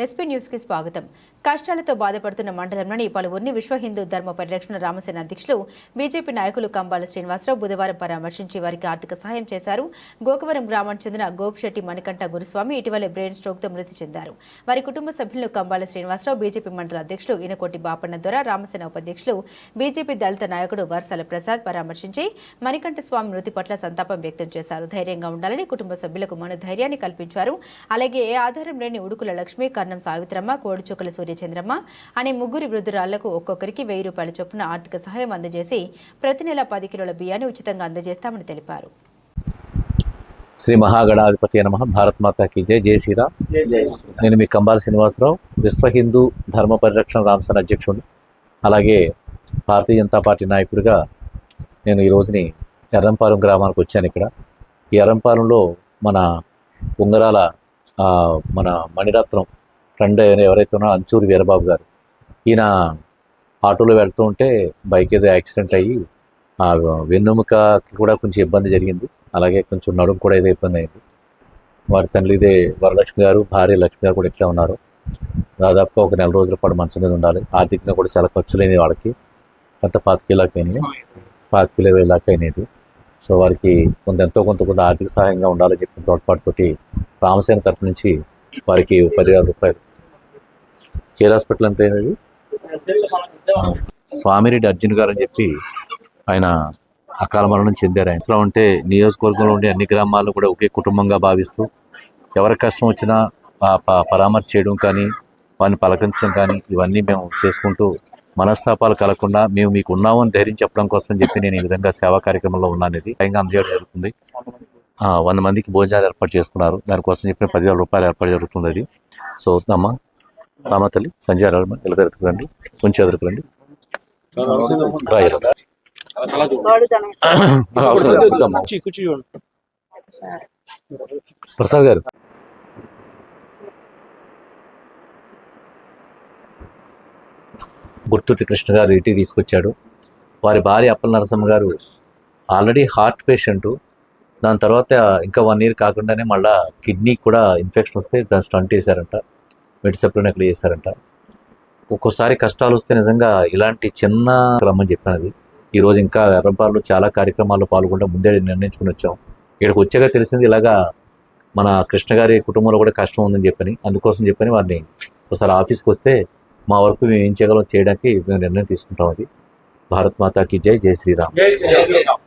SP న్యూస్కి స్వాగతం. కష్టాలతో బాధపడుతున్న మండలంలోని పలువురిని విశ్వ హిందూ ధర్మ పరిరక్షణ రామసేన అధ్యక్షులు బీజేపీ నాయకులు కంబాల శ్రీనివాసరావు బుధవారం పరామర్శించి వారికి ఆర్థిక సహాయం చేశారు. గోకవరం గ్రామానికి చెందిన గోపిశెట్టి మణికంఠ గురుస్వామి ఇటీవలే బ్రెయిన్ స్ట్రోక్తో మృతి చెందారు. వారి కుటుంబ సభ్యులను కంబాల శ్రీనివాసరావు బీజేపీ మండల అధ్యక్షుడు ఇనకోటి బాపన్న ద్వారా రామసేన ఉపాధ్యక్షులు బీజేపీ దళిత నాయకుడు వర్సాల ప్రసాద్ పరామర్శించి మణికంఠ స్వామి మృతి పట్ల సంతాపం వ్యక్తం చేశారు. ధైర్యంగా ఉండాలని కుటుంబ సభ్యులకు మనోధైర్యాన్ని కల్పించారు. అలాగే ఏ ఆధారం లేని ఉడుకుల లక్ష్మి కర్ణ సావిత్రమ్మ కోడిచుక్కల సూర్యచంద్రమ్మ అనే ముగ్గురి వృద్ధురాళ్ళకు ఒక్కొక్కరికి వెయ్యి రూపాయల చొప్పున ఆర్థిక సహాయం అందజేసి ప్రతి నెల పది కిలోల బియ్యాన్ని ఉచితంగా అందజేస్తామని తెలిపారు. శ్రీ మహాగణాధిపతి నమ భారత్ మాతాకి జై జై శ్రీరామ్. నేను మీ కంబాల శ్రీనివాసరావు విశ్వ హిందూ ధర్మ పరిరక్షణ రామసేన అధ్యక్షుడు అలాగే భారతీయ జనతా పార్టీ నాయకుడిగా నేను ఈ రోజుని ఎర్రంపాలెం గ్రామానికి వచ్చాను ఇక్కడ. ఈ ఎర్రంపాలెంలో మన ఉంగరాల ఆ, మన మణిరత్నం ఫ్రెండ్ ఎవరైతే ఉన్నారో అంచూరి వీరబాబు గారు. ఈయన ఆటోలో వెళ్తూ ఉంటే బైక్ ఏదో యాక్సిడెంట్ అయ్యి ఆ వెన్నుముకకి కూడా కొంచెం ఇబ్బంది జరిగింది. అలాగే కొంచెం నడుము కూడా ఏదో ఇబ్బంది అయింది. వారి తండ్రి ఇదే వరలక్ష్మి గారు భార్య లక్ష్మి గారు కూడా ఇట్లా ఉన్నారు. దాదాపుగా ఒక నెల రోజుల పాటు మంచం మీద ఉండాలి. ఆర్థికంగా కూడా చాలా ఖర్చులైనవి వాళ్ళకి కొంత పాతికేలాకి అయినాయి. పాతికేల ఇరవై లాక్ అయినది సో వారికి కొంత ఎంతో కొంత కొంత ఆర్థిక సహాయంగా ఉండాలని చెప్పిన తోడ్పాటుతోటి రామసేన తరపు నుంచి వారికి పదివేల రూపాయలు కేర్ హాస్పిటల్ ఎంత అయినది స్వామిరెడ్డి అర్జున్ గారు అని చెప్పి ఆయన అకాల మరణం చెందారు. ఆయన అసలు ఉంటే నియోజకవర్గంలో ఉండే అన్ని గ్రామాలను కూడా ఒకే కుటుంబంగా భావిస్తూ ఎవరి కష్టం వచ్చినా ఆ ప- పరామర్శ చేయడం కానీ వారిని పలకరించడం కానీ ఇవన్నీ మేము చేసుకుంటూ మనస్తాపాలు కలగకుండా మేము మీకు ఉన్నామని ధైర్యం చెప్పడం కోసం చెప్పి నేను ఈ విధంగా సేవా కార్యక్రమంలో ఉన్నాను ఇది స్వయంగా అందజేయడం జరుగుతుంది. వంద మందికి భోజనాలు ఏర్పాటు చేసుకున్నారు దానికోసం చెప్పిన పదివేల రూపాయలు ఏర్పాటు జరుగుతుంది అది. సో అవుతుందమ్మా రామ తల్లి సంజయ్ రామ ఇలా ఎదురుకురండి కొంచెం ఎదురుకురండి రాయలు. ప్రసాద్ గారు. గుర్తుటి కృష్ణ గారు ఇంటికి తీసుకొచ్చాడు. వారి భార్య అప్పల నరసమ్మ గారు ఆల్రెడీ హార్ట్ పేషెంట్. దాని తర్వాత ఇంకా వన్ ఇయర్ కాకుండానే మళ్ళా కిడ్నీ కూడా ఇన్ఫెక్షన్ వస్తే దాన్ని స్టంట్ వేశారంట మెడిసెప్లోనే అక్కడ చేశారంట. ఒక్కోసారి కష్టాలు వస్తే నిజంగా ఇలాంటి చిన్న రమ్మని చెప్పినది. ఈరోజు ఇంకా ఎర్రబార్లో చాలా కార్యక్రమాల్లో పాల్గొంటే ముందే నిర్ణయించుకుని వచ్చాం. ఇక్కడికి వచ్చాక తెలిసింది ఇలాగా మన కృష్ణ గారి కుటుంబంలో కూడా కష్టం ఉందని చెప్పని అందుకోసం చెప్పని వారిని ఒకసారి ఆఫీస్కి వస్తే మా వరకు మేము ఏం చేయగలం చేయడానికి మేము నిర్ణయం తీసుకుంటాం అది. భారత్ మాతాకి జై జై శ్రీరామ్.